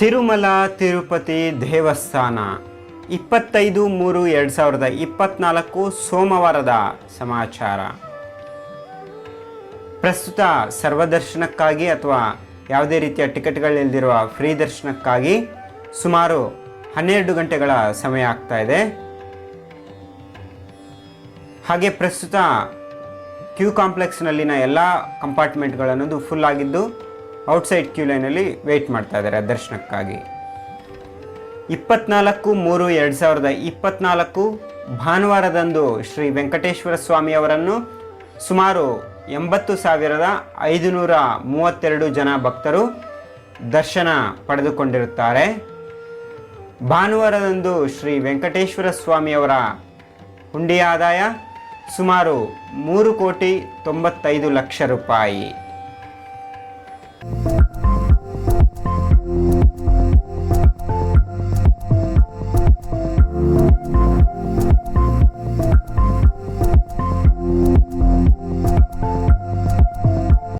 ತಿರುಮಲ, ತಿರುಪತಿ ದೇವಸ್ಥಾನ. ಇಪ್ಪತ್ತೈದು ಮೂರು ಎರಡು ಸಾವಿರದ ಇಪ್ಪತ್ನಾಲ್ಕು ಸೋಮವಾರದ ಸಮಾಚಾರ. ಪ್ರಸ್ತುತ ಸರ್ವದರ್ಶನಕ್ಕಾಗಿ ಅಥವಾ ಯಾವುದೇ ರೀತಿಯ ಟಿಕೆಟ್ಗಳಿಲ್ಲದಿರುವ ಫ್ರೀ ದರ್ಶನಕ್ಕಾಗಿ ಸುಮಾರು ಹನ್ನೆರಡು ಗಂಟೆಗಳ ಸಮಯ ಆಗ್ತಾ ಇದೆ. ಹಾಗೆ ಪ್ರಸ್ತುತ ಕ್ಯೂ ಕಾಂಪ್ಲೆಕ್ಸ್ನಲ್ಲಿನ ಎಲ್ಲ ಕಂಪಾರ್ಟ್ಮೆಂಟ್ಗಳನ್ನೋದು ಫುಲ್ ಆಗಿದ್ದು ಔಟ್ಸೈಡ್ ಕ್ಯೂ ಲೈನಲ್ಲಿ ವೆಯ್ಟ್ ಮಾಡ್ತಾ ಇದ್ದಾರೆ ದರ್ಶನಕ್ಕಾಗಿ. ಇಪ್ಪತ್ನಾಲ್ಕು ಮೂರು ಎರಡು ಸಾವಿರದ ಇಪ್ಪತ್ನಾಲ್ಕು ಭಾನುವಾರದಂದು ಶ್ರೀ ವೆಂಕಟೇಶ್ವರ ಸ್ವಾಮಿಯವರನ್ನು ಸುಮಾರು ಎಂಬತ್ತು ಸಾವಿರದ ಐದುನೂರ ಮೂವತ್ತೆರಡು ಜನ ಭಕ್ತರು ದರ್ಶನ ಪಡೆದುಕೊಂಡಿರುತ್ತಾರೆ. ಭಾನುವಾರದಂದು ಶ್ರೀ ವೆಂಕಟೇಶ್ವರ ಸ್ವಾಮಿಯವರ ಹುಂಡಿ ಆದಾಯ ಸುಮಾರು ಮೂರು ಕೋಟಿ ತೊಂಬತ್ತೈದು ಲಕ್ಷ ರೂಪಾಯಿ. Música